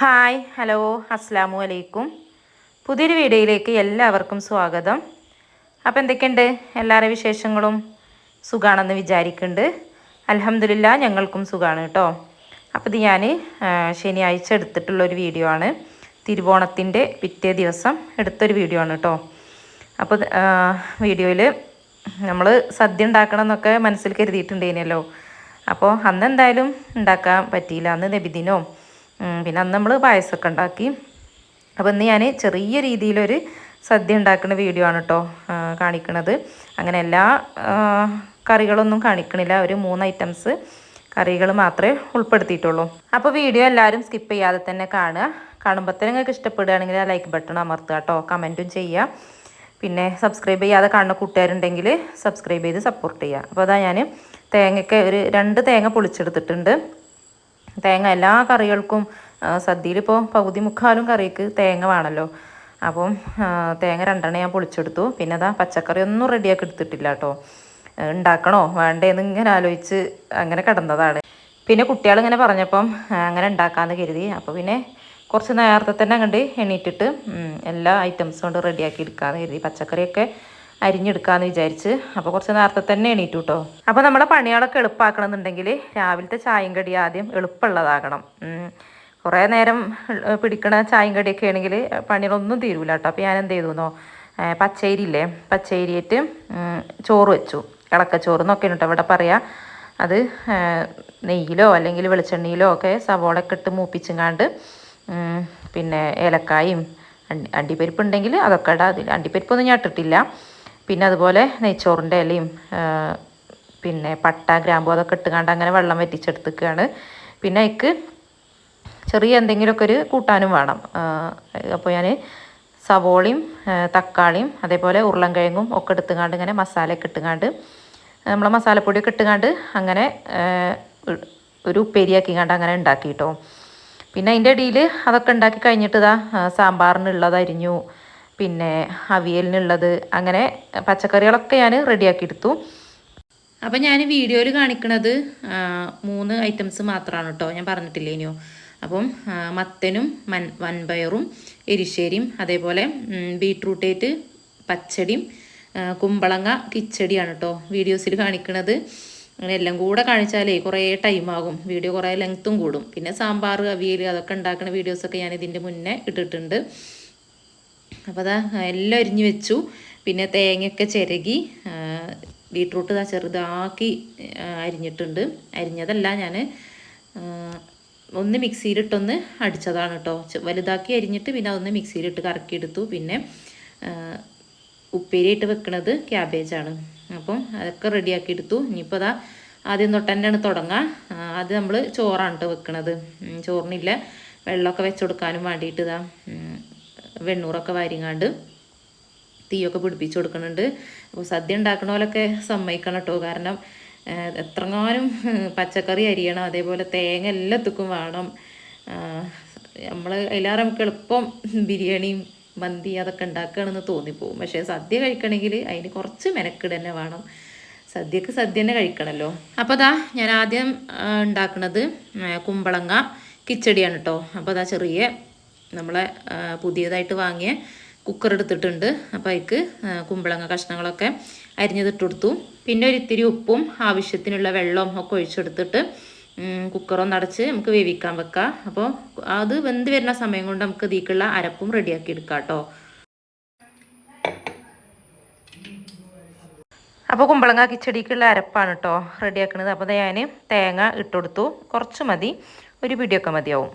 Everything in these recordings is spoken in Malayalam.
ഹായ് ഹലോ അസ്സാമു അലൈക്കും പുതിയൊരു വീഡിയോയിലേക്ക് എല്ലാവർക്കും സ്വാഗതം. അപ്പോൾ എന്തൊക്കെയുണ്ട്? എല്ലാവരുടെ വിശേഷങ്ങളും സുഖാണെന്ന് വിചാരിക്കുന്നുണ്ട്. അലഹമില്ല ഞങ്ങൾക്കും സുഖമാണ് കേട്ടോ. അപ്പോൾ ഇത് ഞാൻ ശനിയാഴ്ച എടുത്തിട്ടുള്ളൊരു വീഡിയോ ആണ്. തിരുവോണത്തിന്റെ പിറ്റേ ദിവസം എടുത്തൊരു വീഡിയോ ആണ് കേട്ടോ. അപ്പോൾ വീഡിയോയിൽ നമ്മൾ സദ്യ ഉണ്ടാക്കണം എന്നൊക്കെ മനസ്സിൽ കരുതിയിട്ടുണ്ടേനല്ലോ. അപ്പോൾ അന്ന് എന്തായാലും ഉണ്ടാക്കാൻ പറ്റിയില്ല. അന്ന് നബിദിനോ പിന്നെ അന്ന് നമ്മൾ പായസമൊക്കെ ഉണ്ടാക്കി. അപ്പോൾ ഇന്ന് ഞാൻ ചെറിയ രീതിയിലൊരു സദ്യ ഉണ്ടാക്കുന്ന വീഡിയോ ആണ് കേട്ടോ കാണിക്കണത്. അങ്ങനെ എല്ലാ കറികളൊന്നും കാണിക്കണില്ല. ഒരു മൂന്ന് ഐറ്റംസ് കറികൾ മാത്രമേ ഉൾപ്പെടുത്തിയിട്ടുള്ളൂ. അപ്പോൾ വീഡിയോ എല്ലാവരും സ്കിപ്പ് ചെയ്യാതെ തന്നെ കാണുക. കാണുമ്പോൾ തന്നെ നിങ്ങൾക്ക് ഇഷ്ടപ്പെടുകയാണെങ്കിൽ ആ ലൈക്ക് ബട്ടൺ അമർത്തുക കേട്ടോ കമന്റും ചെയ്യുക. പിന്നെ സബ്സ്ക്രൈബ് ചെയ്യാതെ കാണുന്ന കൂട്ടുകാരുണ്ടെങ്കിൽ സബ്സ്ക്രൈബ് ചെയ്ത് സപ്പോർട്ട് ചെയ്യുക. അപ്പോൾ അതാ ഞാൻ തേങ്ങയ്ക്ക് ഒരു രണ്ട് തേങ്ങ പൊളിച്ചെടുത്തിട്ടുണ്ട്. തേങ്ങ എല്ലാ കറികൾക്കും സദ്യയിലിപ്പോൾ പകുതി മുക്കാലും കറിക്ക് തേങ്ങ വേണമല്ലോ അപ്പം തേങ്ങ രണ്ടെണ്ണം ഞാൻ പൊളിച്ചെടുത്തു. പിന്നെ അതാ പച്ചക്കറി ഒന്നും റെഡിയാക്കി എടുത്തിട്ടില്ല കേട്ടോ ഉണ്ടാക്കണോ? വേണ്ടേന്ന് ഇങ്ങനെ ആലോചിച്ച് അങ്ങനെ കിടന്നതാണ്. പിന്നെ കുട്ടികൾ ഇങ്ങനെ പറഞ്ഞപ്പം അങ്ങനെ ഉണ്ടാക്കാമെന്ന് കരുതി. അപ്പോൾ പിന്നെ കുറച്ച് നേരത്തെ തന്നെ അങ്ങോട്ട് എണീറ്റിട്ട് എല്ലാ ഐറ്റംസും കൊണ്ട് റെഡിയാക്കി എടുക്കാമെന്ന് കരുതി. പച്ചക്കറിയൊക്കെ അരിഞ്ഞെടുക്കാമെന്ന് വിചാരിച്ച്. അപ്പോൾ കുറച്ച് നേരത്തെ തന്നെ എണീറ്റു കേട്ടോ അപ്പോൾ നമ്മുടെ പണികളൊക്കെ എളുപ്പമാക്കണമെന്നുണ്ടെങ്കിൽ രാവിലത്തെ ചായം കടി ആദ്യം എളുപ്പമുള്ളതാകണം. കുറേ നേരം പിടിക്കണ ചായയും കടിയൊക്കെ ആണെങ്കിൽ പണികളൊന്നും തീരൂല കേട്ടോ അപ്പോൾ ഞാൻ എന്ത് ചെയ്തു പച്ചരി ഇല്ലേ പച്ചരിയിട്ട് ചോറ് വെച്ചു. ഇളക്കച്ചോറ് എന്നൊക്കെയാണ് കേട്ടോ ഇവിടെ പറയാം. അത് നെയ്യിലോ അല്ലെങ്കിൽ വെളിച്ചെണ്ണയിലോ ഒക്കെ സവോള ഒക്കെ ഇട്ട് മൂപ്പിച്ചുങ്ങാണ്ട് പിന്നെ ഏലക്കായും അണ്ടി അണ്ടിപ്പരിപ്പ് ഉണ്ടെങ്കിൽ അതൊക്കെ ഇടാം. അതിൽ അണ്ടിപ്പരിപ്പൊന്നും ഞാൻ ഇട്ടിട്ടില്ല. പിന്നെ അതുപോലെ നെയ്ച്ചോറിന്റെ ഇലയും പിന്നെ പട്ട ഗ്രാമ്പു അതൊക്കെ ഇട്ടുകൊണ്ട് അങ്ങനെ വെള്ളം വറ്റിച്ചെടുത്തേക്കാണ്. പിന്നെ അതിക്ക് ചെറിയ എന്തെങ്കിലുമൊക്കെ ഒരു കൂട്ടാനും വേണം. അപ്പോൾ ഞാൻ സവോളയും തക്കാളിയും അതേപോലെ ഉരുളൻകിഴങ്ങും ഒക്കെ എടുത്തുകാണ്ട് ഇങ്ങനെ മസാലയൊക്കെ ഇട്ടുകാണ്ട് നമ്മളെ മസാലപ്പൊടിയൊക്കെ ഇട്ടുകാണ്ട് അങ്ങനെ ഒരു ഉപ്പേരിയാക്കിക്കാണ്ട് അങ്ങനെ ഉണ്ടാക്കി കേട്ടോ പിന്നെ അതിന്റെ ഇടയിൽ അതൊക്കെ ഉണ്ടാക്കി കഴിഞ്ഞിട്ട് ഇതാ സാമ്പാറിനുള്ളത് അരിഞ്ഞു പിന്നെ അവിയലിനുള്ളത് അങ്ങനെ പച്ചക്കറികളൊക്കെ ഞാൻ റെഡിയാക്കി എടുത്തു അപ്പം ഞാൻ വീഡിയോയിൽ കാണിക്കണത് മൂന്ന് ഐറ്റംസ് മാത്രമാണ് കേട്ടോ ഞാൻ പറഞ്ഞിട്ടില്ലേ ഇനിയോ. അപ്പം മത്തനും മൻ വൻപയറും എരിശ്ശേരിയും അതേപോലെ ബീട്രൂട്ടേറ്റ് പച്ചടിയും കുമ്പളങ്ങ കിച്ചടിയാണ് കേട്ടോ വീഡിയോസിൽ കാണിക്കണത്. അങ്ങനെ എല്ലാം കൂടെ കാണിച്ചാലേ കുറേ ടൈമാകും വീഡിയോ കുറേ ലെങ്ത്തും കൂടും. പിന്നെ സാമ്പാർ അവിയൽ അതൊക്കെ ഉണ്ടാക്കുന്ന വീഡിയോസൊക്കെ ഞാൻ ഇതിന്റെ മുന്നേ ഇട്ടിട്ടുണ്ട്. അപ്പോൾ അതാ എല്ലാം അരിഞ്ഞ് വെച്ചു. പിന്നെ തേങ്ങയൊക്കെ ചിരകി ബീട്രൂട്ട് ഇതാ ചെറുതാക്കി അരിഞ്ഞിട്ടുണ്ട്. അരിഞ്ഞതല്ല ഞാൻ ഒന്ന് മിക്സിയിലിട്ടൊന്ന് അടിച്ചതാണ് കേട്ടോ. വലുതാക്കി അരിഞ്ഞിട്ട് പിന്നെ അതൊന്ന് മിക്സിയിലിട്ട് കറക്കിയെടുത്തു. പിന്നെ ഉപ്പേരിയായിട്ട് വെക്കണത് ക്യാബേജാണ്. അപ്പം അതൊക്കെ റെഡിയാക്കി എടുത്തു ഇനിയിപ്പോൾ അതാ ആദ്യം തൊട്ട് തന്നെയാണ് തുടങ്ങുക ആദ്യം നമ്മൾ ചോറാണ് കേട്ടോ വെക്കണത്. ചോറിനില്ല വെള്ളമൊക്കെ വെച്ചുകൊടുക്കാനും വേണ്ടിയിട്ട് ഇതാ വെണ്ണൂറൊക്കെ വാരിങ്ങാണ്ട് തീയൊക്കെ പിടിപ്പിച്ച് കൊടുക്കുന്നുണ്ട് അപ്പോൾ സദ്യ ഉണ്ടാക്കണ പോലൊക്കെ സമ്മതിക്കണം കേട്ടോ കാരണം എത്രങ്ങാനും പച്ചക്കറി അരിയണം അതേപോലെ തേങ്ങ എല്ലാത്തുക്കും വേണം. നമ്മൾ എല്ലാവരും നമുക്ക് എളുപ്പം ബിരിയാണിയും മന്തി അതൊക്കെ ഉണ്ടാക്കുകയാണെന്ന് തോന്നിപ്പോവും. പക്ഷേ സദ്യ കഴിക്കണമെങ്കിൽ അതിന് കുറച്ച് മെനക്കെട് തന്നെ വേണം. സദ്യക്ക് സദ്യ തന്നെ കഴിക്കണമല്ലോ അപ്പോൾ അതാ ഞാൻ ആദ്യം ഉണ്ടാക്കുന്നത് കുമ്പളങ്ങ കിച്ചടിയാണ് കേട്ടോ അപ്പോൾ അതാ ചെറിയ നമ്മളെ പുതിയതായിട്ട് വാങ്ങിയ കുക്കർ എടുത്തിട്ടുണ്ട്. അപ്പോൾ അതിക്ക് കുമ്പളങ്ങ കഷ്ണങ്ങളൊക്കെ അരിഞ്ഞതിട്ട് കൊടുത്തു. പിന്നെ ഒരിത്തിരി ഉപ്പും ആവശ്യത്തിനുള്ള വെള്ളവും ഒക്കെ ഒഴിച്ചെടുത്തിട്ട് കുക്കറൊന്ന് അടച്ച് നമുക്ക് വേവിക്കാൻ വെക്കാം. അപ്പോൾ അത് വെന്ത് വരുന്ന സമയം കൊണ്ട് നമുക്ക് ഇതിക്കുള്ള അരപ്പും റെഡിയാക്കി എടുക്കാം കേട്ടോ അപ്പോൾ കുമ്പളങ്ങ കിച്ചടിക്കുള്ള അരപ്പാണ് കേട്ടോ റെഡിയാക്കുന്നത് അപ്പോൾ ഞാൻ തേങ്ങ ഇട്ടുകൊടുത്തു കുറച്ച് മതി. ഒരു പിടിയൊക്കെ മതിയാവും.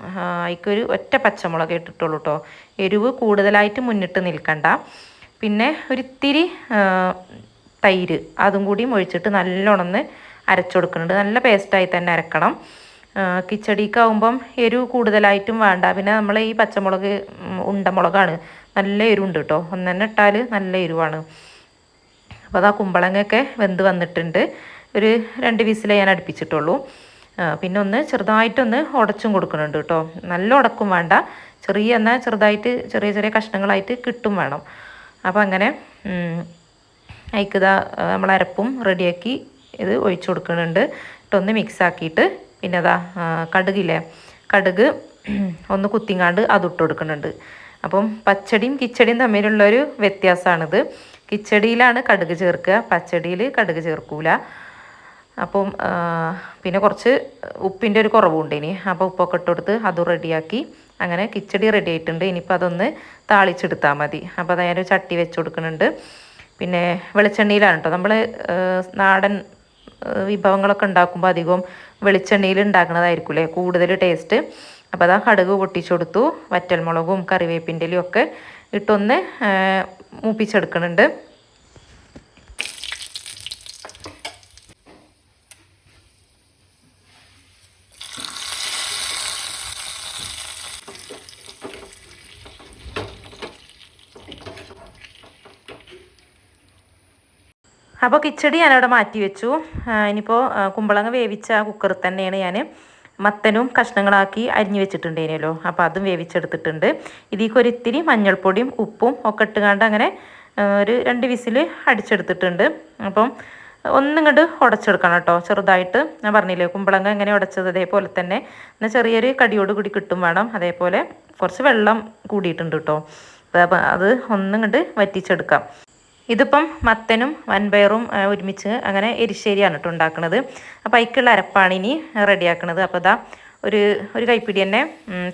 അതിക്കൊരു ഒറ്റ പച്ചമുളക് ഇട്ടിട്ടുള്ളൂ കേട്ടോ എരിവ് കൂടുതലായിട്ട് മുന്നിട്ട് നിൽക്കണ്ട. പിന്നെ ഒരിത്തിരി തൈര് അതും കൂടി ഒഴിച്ചിട്ട് നല്ലോണം അരച്ചെടുക്കുന്നുണ്ട്. നല്ല പേസ്റ്റായി തന്നെ അരക്കണം. കിച്ചടിക്കാവുമ്പം എരിവ് കൂടുതലായിട്ടും വേണ്ട. പിന്നെ നമ്മൾ ഈ പച്ചമുളക് ഉണ്ടമുളകാണ്. നല്ല എരിവുണ്ട് കേട്ടോ ഒന്നെന്നെ ഇട്ടാൽ നല്ല എരിവാണ്. അപ്പോൾ അത് കുമ്പളങ്ങയൊക്കെ വെന്ത് വന്നിട്ടുണ്ട്. ഒരു രണ്ട് വിസിലേ ഞാൻ അടുപ്പിച്ചിട്ടുള്ളൂ. പിന്നെ ഒന്ന് ചെറുതായിട്ടൊന്ന് ഉടച്ചും കൊടുക്കുന്നുണ്ട് കേട്ടോ. നല്ല ഉടക്കും വേണ്ട. ചെറിയ എന്നാൽ ചെറുതായിട്ട് ചെറിയ ചെറിയ കഷ്ണങ്ങളായിട്ട് കിട്ടും വേണം. അപ്പോൾ അങ്ങനെ അയക്കുതാ നമ്മൾ അരപ്പും റെഡിയാക്കി ഇത് ഒഴിച്ചു കൊടുക്കുന്നുണ്ട് ഇട്ടൊന്ന് മിക്സ് ആക്കിയിട്ട് പിന്നെ അതാ കടുകില്ലേ? കടുക് ഒന്ന് കുത്തിങ്ങാണ്ട് അത് ഇട്ട് കൊടുക്കുന്നുണ്ട് അപ്പം പച്ചടിയും കിച്ചടിയും തമ്മിലുള്ളൊരു വ്യത്യാസമാണിത് കിച്ചടിയിലാണ് കടുക് ചേർക്കുക. പച്ചടിയിൽ കടുക് ചേർക്കൂല. അപ്പം പിന്നെ കുറച്ച് ഉപ്പിന്റെ ഒരു കുറവുണ്ട് ഇനി. അപ്പോൾ ഉപ്പൊക്കെ ഇട്ട് കൊടുത്ത് അത് റെഡിയാക്കി. അങ്ങനെ കിച്ചടി റെഡി ആയിട്ടുണ്ട്. ഇനിയിപ്പോൾ അതൊന്ന് താളിച്ചെടുത്താൽ മതി. അപ്പോൾ അതായത് ചട്ടി വെച്ച് കൊടുക്കുന്നുണ്ട്. പിന്നെ വെളിച്ചെണ്ണയിലാണ് കേട്ടോ നമ്മൾ നാടൻ വിഭവങ്ങളൊക്കെ ഉണ്ടാക്കുമ്പോൾ അധികവും വെളിച്ചെണ്ണയിൽ ഉണ്ടാക്കുന്നതായിരിക്കും കൂടുതൽ ടേസ്റ്റ്. അപ്പോൾ അതാ കടുക് പൊട്ടിച്ചു കൊടുത്തു. വറ്റൽമുളകും കറിവേപ്പിന്റെലും ഒക്കെ ഇട്ടൊന്ന് മൂപ്പിച്ചെടുക്കുന്നുണ്ട്. അപ്പോൾ കിച്ചടി ഞാനവിടെ മാറ്റി വെച്ചു. ഇനിയിപ്പോൾ കുമ്പളങ്ങ വേവിച്ച കുക്കറിൽ തന്നെയാണ് ഞാൻ മത്തനും കഷ്ണങ്ങളാക്കി അരിഞ്ഞു വെച്ചിട്ടുണ്ടേനല്ലോ. അപ്പോൾ അതും വേവിച്ചെടുത്തിട്ടുണ്ട്. ഇതിലേക്ക് ഒരിത്തിരി മഞ്ഞൾപ്പൊടിയും ഉപ്പും ഒക്കെ ഇട്ടുകൊണ്ട് അങ്ങനെ ഒരു രണ്ട് വിസിൽ അടിച്ചെടുത്തിട്ടുണ്ട്. അപ്പം ഒന്നിങ്ങോട്ട് ഉടച്ചെടുക്കണം കേട്ടോ ചെറുതായിട്ട്. ഞാൻ പറഞ്ഞില്ലേ കുമ്പളങ്ങ എങ്ങനെ ഉടച്ചത് അതേപോലെ തന്നെ. എന്നാൽ ചെറിയൊരു കടിയോട് കൂടി കിട്ടും വേണം. അതേപോലെ കുറച്ച് വെള്ളം കൂടിയിട്ടുണ്ട് കേട്ടോ. അത് ഒന്നിങ്ങോട്ട് വറ്റിച്ചെടുക്കാം. ഇതിപ്പം മത്തനും വൻപയറും ഒരുമിച്ച് അങ്ങനെ എരിശ്ശേരിയാണ് കേട്ടോ ഉണ്ടാക്കുന്നത് അപ്പോൾ അതിക്കുള്ള അരപ്പാണ് ഇനി റെഡിയാക്കുന്നത് അപ്പോൾ ഇതാ ഒരു ഒരു കൈപ്പിടി തന്നെ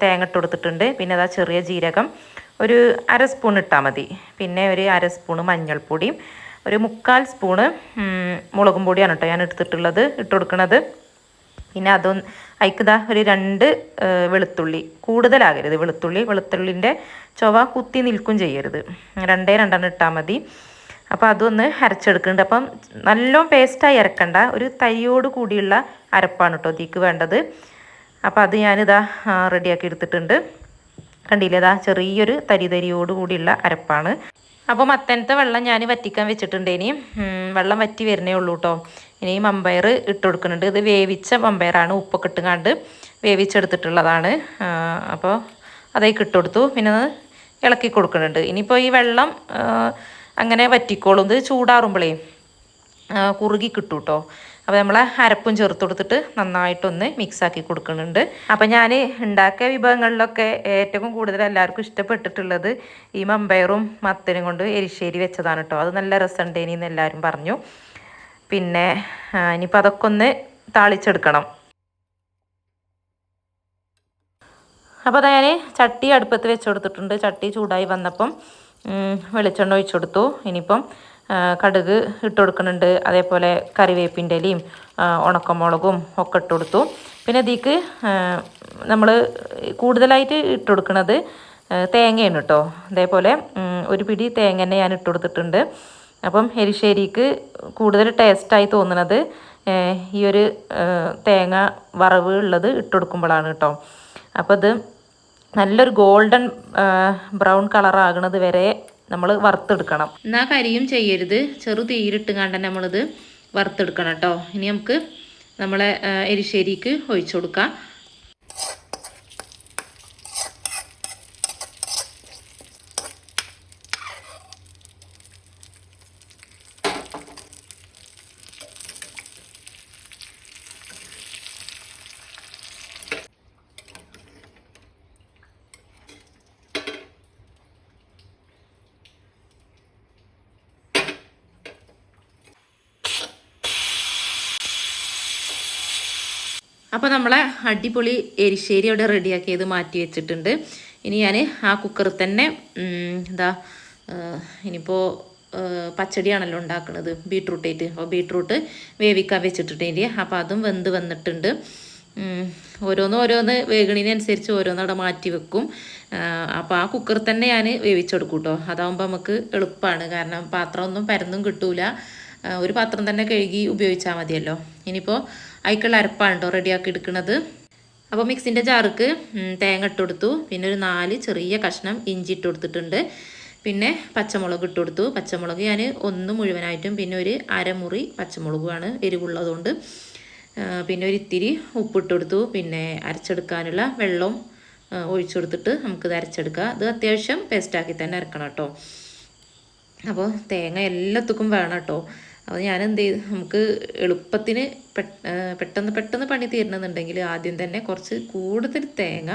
തേങ്ങ ഇട്ട് കൊടുത്തിട്ടുണ്ട്. പിന്നെ അതാ ചെറിയ ജീരകം. ഒരു അര സ്പൂൺ ഇട്ടാൽ മതി. പിന്നെ ഒരു അര സ്പൂണ് മഞ്ഞൾപ്പൊടിയും ഒരു മുക്കാൽ സ്പൂണ് മുളകും പൊടിയാണ് കേട്ടോ ഞാൻ എടുത്തിട്ടുള്ളത് ഇട്ട് കൊടുക്കുന്നത് പിന്നെ അതൊന്ന് അയക്കുതാ ഒരു രണ്ട് വെളുത്തുള്ളി. കൂടുതലാകരുത് വെളുത്തുള്ളി. വെളുത്തുള്ളിന്റെ ചൊവ കുത്തി നിൽക്കും ചെയ്യരുത്. രണ്ടേ രണ്ടെണ്ണം ഇട്ടാൽ മതി. അപ്പോൾ അതൊന്ന് അരച്ചെടുക്കുന്നുണ്ട്. അപ്പം നല്ലോണം പേസ്റ്റായി അരക്കണ്ട. ഒരു തൈയോട് കൂടിയുള്ള അരപ്പാണ് കേട്ടോ ഇതിക്ക് വേണ്ടത്. അപ്പോൾ അത് ഞാനിതാ റെഡിയാക്കി എടുത്തിട്ടുണ്ട്. കണ്ടില്ലേ ഇതാ ചെറിയൊരു തരി തരിയോട് കൂടിയുള്ള അരപ്പാണ്. അപ്പോൾ മത്തനത്തെ വെള്ളം ഞാൻ വറ്റിക്കാൻ വെച്ചിട്ടുണ്ട് ഇനി. വെള്ളം വറ്റി വരുന്നേ ഉള്ളൂ കേട്ടോ ഇനി അമ്പയർ ഇട്ട് കൊടുക്കുന്നുണ്ട്. ഇത് വേവിച്ച അമ്പയറാണ് ഉപ്പൊക്കെ കിട്ടുകാണ്ട് വേവിച്ചെടുത്തിട്ടുള്ളതാണ്. അപ്പോൾ അതേക്ക് ഇട്ട് പിന്നെ ഇളക്കി കൊടുക്കുന്നുണ്ട്. ഇനിയിപ്പോൾ ഈ വെള്ളം അങ്ങനെ വറ്റിക്കോളും. ഇത് ചൂടാറുമ്പോഴേ കുറുകി കിട്ടും കേട്ടോ അപ്പോൾ നമ്മൾ അരപ്പും ചേർത്ത് കൊടുത്തിട്ട് നന്നായിട്ടൊന്ന് മിക്സാക്കി കൊടുക്കുന്നുണ്ട്. അപ്പോൾ ഞാൻ ഉണ്ടാക്കിയ വിഭവങ്ങളിലൊക്കെ ഏറ്റവും കൂടുതൽ എല്ലാവർക്കും ഇഷ്ടപ്പെട്ടിട്ടുള്ളത് ഈ മമ്പയറും മത്തനും കൊണ്ട് എരിശ്ശേരി വെച്ചതാണ് കേട്ടോ അത് നല്ല രസമുണ്ടേനി എന്ന് എല്ലാവരും പറഞ്ഞു. പിന്നെ ഇനിയിപ്പോൾ അതൊക്കെ ഒന്ന് താളിച്ചെടുക്കണം. അപ്പോൾ അതാ ഞാൻ ചട്ടി അടുപ്പത്ത് വെച്ച് കൊടുത്തിട്ടുണ്ട്. ചട്ടി ചൂടായി വന്നപ്പം വെളിച്ചെണ്ണ ഒഴിച്ചു കൊടുത്തു. ഇനിയിപ്പം കടുക് ഇട്ട് കൊടുക്കുന്നുണ്ട്. അതേപോലെ കറിവേപ്പിന്റെ ഇലയും ഉണക്കമുളകും ഒക്കെ ഇട്ട് കൊടുത്തു. പിന്നെ ഇതിക്ക് നമ്മൾ കൂടുതലായിട്ട് ഇട്ട് കൊടുക്കുന്നത് തേങ്ങയാണ് കേട്ടോ. അതേപോലെ ഒരു പിടി തേങ്ങ തന്നെ ഞാൻ ഇട്ട് കൊടുത്തിട്ടുണ്ട്. അപ്പം എരിശ്ശേരിക്ക് കൂടുതൽ ടേസ്റ്റായി തോന്നുന്നത് ഈ ഒരു തേങ്ങ വറവ് ഉള്ളത് ഇട്ട് കൊടുക്കുമ്പോഴാണ് കേട്ടോ. അപ്പോൾ ഇത് നല്ലൊരു ഗോൾഡൻ ബ്രൗൺ കളർ ആകുന്നത് വരെ നമ്മൾ വറുത്തെടുക്കണം. എന്നാൽ കരിയും ചെയ്യരുത്. ചെറു തീരിട്ട് കണ്ട നമ്മളിത് വറുത്തെടുക്കണം കേട്ടോ. ഇനി നമുക്ക് നമ്മളെ എരിശ്ശേരിക്ക് ഒഴിച്ചു കൊടുക്കാം. അപ്പോൾ നമ്മളെ അടിപൊളി എരിശ്ശേരി അവിടെ റെഡിയാക്കിയത് മാറ്റി വെച്ചിട്ടുണ്ട്. ഇനി ഞാൻ ആ കുക്കറിൽ തന്നെ എന്താ ഇനിയിപ്പോൾ പച്ചടിയാണല്ലോ ഉണ്ടാക്കുന്നത് ബീട്രൂട്ടായിട്ട് അപ്പോൾ ബീട്രൂട്ട് വേവിക്കാൻ വെച്ചിട്ടുണ്ട് അപ്പോൾ അതും വെന്ത് വന്നിട്ടുണ്ട്. ഓരോന്ന് ഓരോന്ന് വേഗണിനനുസരിച്ച് ഓരോന്നവിടെ മാറ്റി വെക്കും. അപ്പോൾ ആ കുക്കറിൽ തന്നെ ഞാൻ വേവിച്ചെടുക്കും കേട്ടോ അതാകുമ്പോൾ നമുക്ക് എളുപ്പമാണ് കാരണം പാത്രമൊന്നും പരന്നും കിട്ടൂല. ഒരു പാത്രം തന്നെ കഴുകി ഉപയോഗിച്ചാൽ മതിയല്ലോ. ഇനിയിപ്പോൾ അതിക്കുള്ള അരപ്പാണ് കേട്ടോ റെഡിയാക്കി എടുക്കുന്നത് അപ്പോൾ മിക്സിന്റെ ജാർക്ക് തേങ്ങ ഇട്ട് കൊടുത്തു. പിന്നെ ഒരു നാല് ചെറിയ കഷ്ണം ഇഞ്ചി ഇട്ട് കൊടുത്തിട്ടുണ്ട്. പിന്നെ പച്ചമുളക് ഇട്ട് കൊടുത്തു. പച്ചമുളക് ഞാൻ ഒന്ന് മുഴുവനായിട്ടും പിന്നെ ഒരു അരമുറി പച്ചമുളകുമാണ് എരിവുള്ളതുകൊണ്ട്. പിന്നെ ഒരു ഇത്തിരി ഉപ്പിട്ട് കൊടുത്തു. പിന്നെ അരച്ചെടുക്കാനുള്ള വെള്ളം ഒഴിച്ചു കൊടുത്തിട്ട് നമുക്കിത് അരച്ചെടുക്കാം. ഇത് അത്യാവശ്യം പേസ്റ്റാക്കി തന്നെ അരക്കണം കേട്ടോ അപ്പോൾ തേങ്ങ എല്ലാത്തുക്കും വേണം കേട്ടോ അപ്പോൾ ഞാൻ എന്ത് ചെയ്തു നമുക്ക് എളുപ്പത്തിന് പെട്ടെന്ന് പെട്ടെന്ന് പണി തീരണമെന്നുണ്ടെങ്കിൽ ആദ്യം തന്നെ കുറച്ച് കൂടുതൽ തേങ്ങ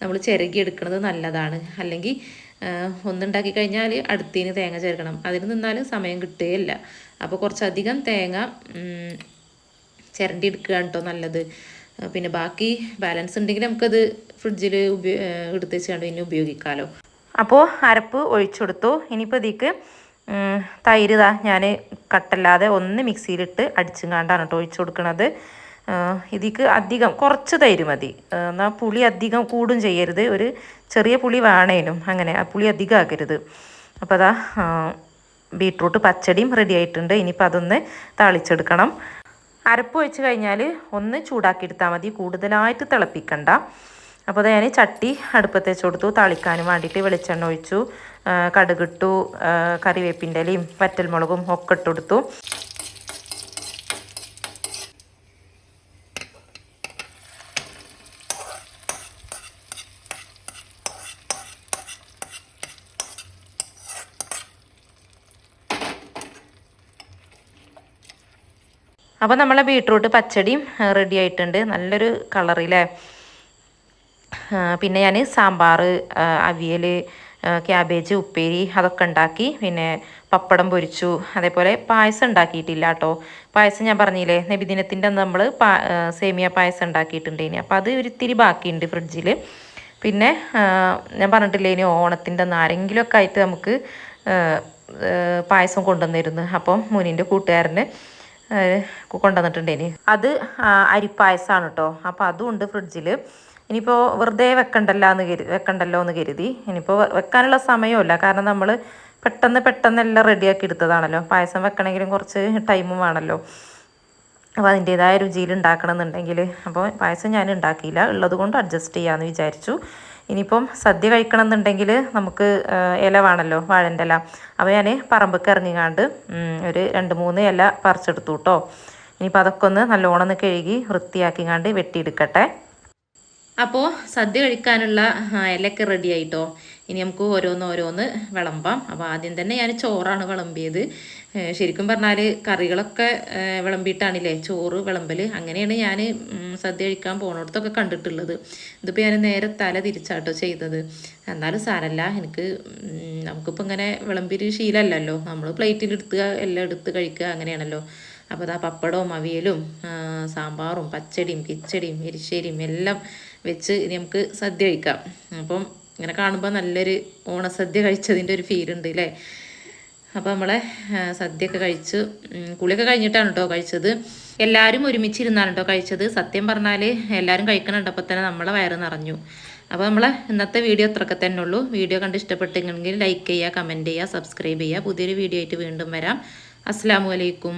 നമ്മൾ ചിരകി എടുക്കുന്നത് നല്ലതാണ്. അല്ലെങ്കിൽ ഒന്നുണ്ടാക്കി കഴിഞ്ഞാൽ അടുത്തതിന് തേങ്ങ ചേർക്കണം അതിന് നിന്നാലും സമയം കിട്ടുകയില്ല. അപ്പോൾ കുറച്ചധികം തേങ്ങ ചിരണ്ടി എടുക്കുകയാണ് കേട്ടോ നല്ലത്. പിന്നെ ബാക്കി ബാലൻസ് ഉണ്ടെങ്കിൽ നമുക്കത് ഫ്രിഡ്ജിൽ ഉപയോ എടുത്ത് വെച്ചാണ്ട് ഇനി ഉപയോഗിക്കാമല്ലോ അപ്പോൾ അരപ്പ് ഒഴിച്ചെടുത്തു ഇനിയിപ്പോൾ ഇതിക്ക് തൈര് ഇതാ ഞാൻ കട്ടല്ലാതെ ഒന്ന് മിക്സിയിലിട്ട് അടിച്ചും കാണ്ടാണ് കേട്ടോ ഒഴിച്ചു കൊടുക്കണത്. ഇതിക്ക് അധികം കുറച്ച് തൈര് മതി. എന്നാൽ പുളി അധികം കൂടും ചെയ്യരുത്. ഒരു ചെറിയ പുളി വേണേനും അങ്ങനെ ആ പുളി അധികം ആക്കരുത്. അപ്പോൾ അതാ ബീട്രൂട്ട് പച്ചടിയും റെഡി ആയിട്ടുണ്ട്. ഇനിയിപ്പോൾ അതൊന്ന് തളിച്ചെടുക്കണം. അരപ്പ് വെച്ച് കഴിഞ്ഞാൽ ഒന്ന് ചൂടാക്കി എടുത്താൽ മതി. കൂടുതലായിട്ട് തിളപ്പിക്കണ്ട. അപ്പോൾ ഞാൻ ചട്ടി അടുപ്പത്ത് വെച്ച് കൊടുത്തു. തളിക്കാനും വേണ്ടിയിട്ട് വെളിച്ചെണ്ണ ഒഴിച്ചു. കടുകിട്ടു കറിവേപ്പിന്റെ ഇലയും വറ്റൽമുളകും ഒക്കെ ഇട്ട് കൊടുത്തു. അപ്പോൾ നമ്മളെ ബീട്രൂട്ട് പച്ചടിയും റെഡി ആയിട്ടുണ്ട്. നല്ലൊരു കളറിലെ. പിന്നെ ഞാൻ സാമ്പാർ അവിയൽ ക്യാബേജ് ഉപ്പേരി അതൊക്കെ ഉണ്ടാക്കി. പിന്നെ പപ്പടം പൊരിച്ചു. അതേപോലെ പായസം ഉണ്ടാക്കിയിട്ടില്ല കേട്ടോ. പായസം ഞാൻ പറഞ്ഞില്ലേ നബിദിനത്തിന്റെ അന്ന് നമ്മൾ പാ സേമിയ പായസം ഉണ്ടാക്കിയിട്ടുണ്ടേനി. അപ്പോൾ അത് ഒരിത്തിരി ബാക്കിയുണ്ട് ഫ്രിഡ്ജിൽ പിന്നെ ഞാൻ പറഞ്ഞിട്ടില്ലേ ഇനി ഓണത്തിന്റെ അന്ന് ആരെങ്കിലുമൊക്കെ ആയിട്ട് നമുക്ക് പായസം കൊണ്ടുവന്നിരുന്നു. അപ്പം മുനിന്റെ കൂട്ടുകാരന് കൊണ്ടുവന്നിട്ടുണ്ടേനി. അത് അരിപ്പായസമാണ് കേട്ടോ. അപ്പോൾ അതും ഉണ്ട് ഫ്രിഡ്ജിൽ ഇനിയിപ്പോൾ വെറുതെ വെക്കണ്ടല്ലോ എന്ന് കരുതി. വെക്കണ്ടല്ലോ എന്ന് കരുതി ഇനിയിപ്പോൾ വെക്കാനുള്ള സമയമില്ല കാരണം നമ്മൾ പെട്ടെന്ന് പെട്ടെന്ന് എല്ലാം റെഡിയാക്കി എടുത്തതാണല്ലോ. പായസം വെക്കണമെങ്കിലും കുറച്ച് ടൈമും വേണമല്ലോ. അപ്പോൾ അതിന്റേതായ രുചിയിൽ ഉണ്ടാക്കണം എന്നുണ്ടെങ്കിൽ അപ്പോൾ പായസം ഞാൻ ഉണ്ടാക്കിയില്ല. ഉള്ളത് കൊണ്ട് അഡ്ജസ്റ്റ് ചെയ്യാമെന്ന് വിചാരിച്ചു. ഇനിയിപ്പം സദ്യ കഴിക്കണം എന്നുണ്ടെങ്കിൽ നമുക്ക് ഇല വേണമല്ലോ വാഴന്റെ ഇല. അപ്പോൾ ഞാൻ പറമ്പൊക്കെ ഇറങ്ങിക്കാണ്ട് ഒരു രണ്ട് മൂന്ന് ഇല പറിച്ചെടുത്തു കേട്ടോ ഇനിയിപ്പോൾ അതൊക്കെ ഒന്ന് നല്ലോണം ഒന്ന് കഴുകി വൃത്തിയാക്കിങ്ങാണ്ട് വെട്ടിയെടുക്കട്ടെ. അപ്പോൾ സദ്യ കഴിക്കാനുള്ള ഇലയൊക്കെ റെഡി ആയിട്ടോ? ഇനി നമുക്ക് ഓരോന്ന് ഓരോന്ന് വിളമ്പാം. അപ്പോൾ ആദ്യം തന്നെ ഞാൻ ചോറാണ് വിളമ്പിയത്. ശരിക്കും പറഞ്ഞാൽ കറികളൊക്കെ വിളമ്പിയിട്ടാണില്ലേ? ചോറ് വിളമ്പൽ അങ്ങനെയാണ് ഞാൻ സദ്യ കഴിക്കാൻ പോണടത്തൊക്കെ കണ്ടിട്ടുള്ളത്. ഇതിപ്പോൾ ഞാൻ നേരെ തല തിരിച്ചാട്ടോ ചെയ്തത്. എന്നാലും സാരല്ല എനിക്ക് നമുക്കിപ്പോൾ ഇങ്ങനെ വിളമ്പിയൊരു ശീലമല്ലല്ലോ നമ്മൾ പ്ലേറ്റിൽ എടുത്ത് എല്ലാം എടുത്ത് കഴിക്കുക അങ്ങനെയാണല്ലോ. അപ്പോൾ അതാ പപ്പടവും അവിയലും സാമ്പാറും പച്ചടിയും കിച്ചടിയും എരിശ്ശേരിയും എല്ലാം വെച്ച് ഇനി നമുക്ക് സദ്യ കഴിക്കാം. അപ്പം ഇങ്ങനെ കാണുമ്പോൾ നല്ലൊരു ഓണസദ്യ കഴിച്ചതിന്റെ ഒരു ഫീൽ ഉണ്ട് അല്ലേ അപ്പോൾ നമ്മളെ സദ്യയൊക്കെ കഴിച്ച്. കുളിയൊക്കെ കഴിഞ്ഞിട്ടാണ് കേട്ടോ കഴിച്ചത്. എല്ലാവരും ഒരുമിച്ചിരുന്നാണ് കേട്ടോ കഴിച്ചത്. സത്യം പറഞ്ഞാൽ എല്ലാവരും കഴിക്കണുണ്ട് അപ്പോൾ തന്നെ നമ്മളെ വയറ് നിറഞ്ഞു. അപ്പോൾ നമ്മളെ ഇന്നത്തെ വീഡിയോ അത്രയൊക്കെ തന്നെ ഉള്ളൂ. വീഡിയോ കണ്ട് ഇഷ്ടപ്പെട്ടെങ്കിൽ ലൈക്ക് ചെയ്യുക കമന്റ് ചെയ്യുക സബ്സ്ക്രൈബ് ചെയ്യുക. പുതിയൊരു വീഡിയോ ആയിട്ട് വീണ്ടും വരാം. അസ്സാം വലൈക്കും